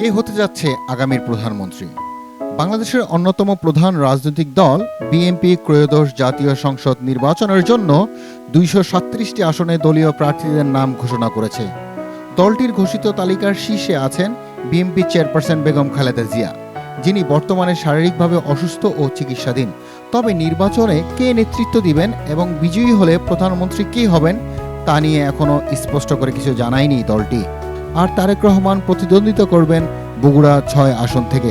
কে হতে যাচ্ছে আগামীর প্রধানমন্ত্রী? বাংলাদেশের অন্যতম প্রধান রাজনৈতিক দল, বিএনপি ত্রয়োদশ জাতীয় সংসদ নির্বাচনের জন্য দুইশো সাত্রিশটি আসনে দলীয় প্রার্থীদের নাম ঘোষণা করেছে। দলটির ঘোষিত তালিকার শীর্ষে আছেন বিএনপি চেয়ারপারসন বেগম খালেদা জিয়া, যিনি বর্তমানে শারীরিকভাবে অসুস্থ ও চিকিৎসাধীন। তবে নির্বাচনে কে নেতৃত্ব দিবেন এবং বিজয়ী হলে প্রধানমন্ত্রী কে হবেন, তা নিয়ে এখনও স্পষ্ট করে কিছু জানায়নি দলটি। আর তারেক রহমান প্রতিদ্বন্দ্বিতা করবেন বগুড়া ছয় আসন থেকে।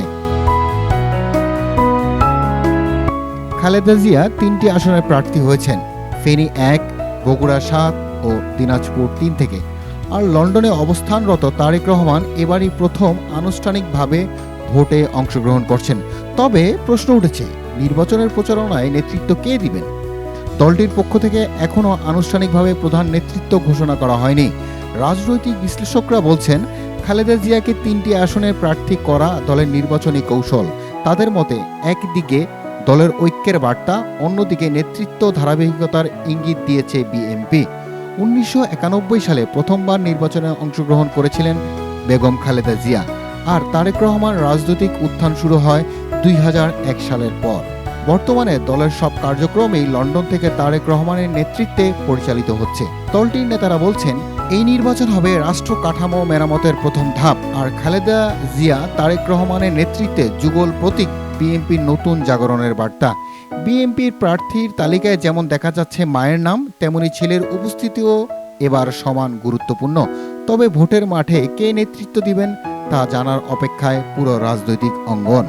খালেদা জিয়া তিনটি আসনের প্রার্থী হয়েছেন, ফেনী এক, বগুড়া সাত ও দিনাজপুর তিন থেকে। আর লন্ডনে অবস্থানরত তারেক রহমান এবারই প্রথম আনুষ্ঠানিকভাবে ভোটে অংশগ্রহণ করছেন। তবে প্রশ্ন উঠেছে, নির্বাচনের প্রচারণায় নেতৃত্ব কে দিবেন? দলটির পক্ষ থেকে এখনও আনুষ্ঠানিকভাবে প্রধান নেতৃত্ব ঘোষণা করা হয়নি। রাজনৈতিক বিশ্লেষকরা বলছেন, খালেদা জিয়াকে তিনটি আসনের প্রার্থী করা দলের নির্বাচনী কৌশল। তাদের মতে, একদিকে দলের ঐক্যের বার্তা, অন্যদিকে নেতৃত্ব ধারাবাহিকতার ইঙ্গিত দিয়েছে বিএনপি। উনিশশো একানব্বই সালে প্রথমবার নির্বাচনে অংশগ্রহণ করেছিলেন বেগম খালেদা জিয়া। আর তারেক রহমান রাজনৈতিক উত্থান শুরু হয় দুই হাজার এক সালের পর। বর্তমানে দলের সব কার্যক্রমেই লন্ডন থেকে তারেক রহমানের নেতৃত্বে পরিচালিত হচ্ছে। দলটির নেতারা বলছেন এই নির্বাচন হবে রাষ্ট্র কাঠামো মেরামতের প্রথম ধাপ। আর খালেদা জিয়া, তারেক রহমানের নেতৃত্বে যুগল প্রতীক বিএনপির নতুন জাগরণের বার্তা। বিএনপির প্রার্থীর তালিকায় যেমন দেখা যাচ্ছে মায়ের নাম, তেমনি ছেলের উপস্থিতিও এবার সমান গুরুত্বপূর্ণ। তবে ভোটের মাঠে কে নেতৃত্ব দিবেন তা জানার অপেক্ষায় পুরো রাজনৈতিক অঙ্গন।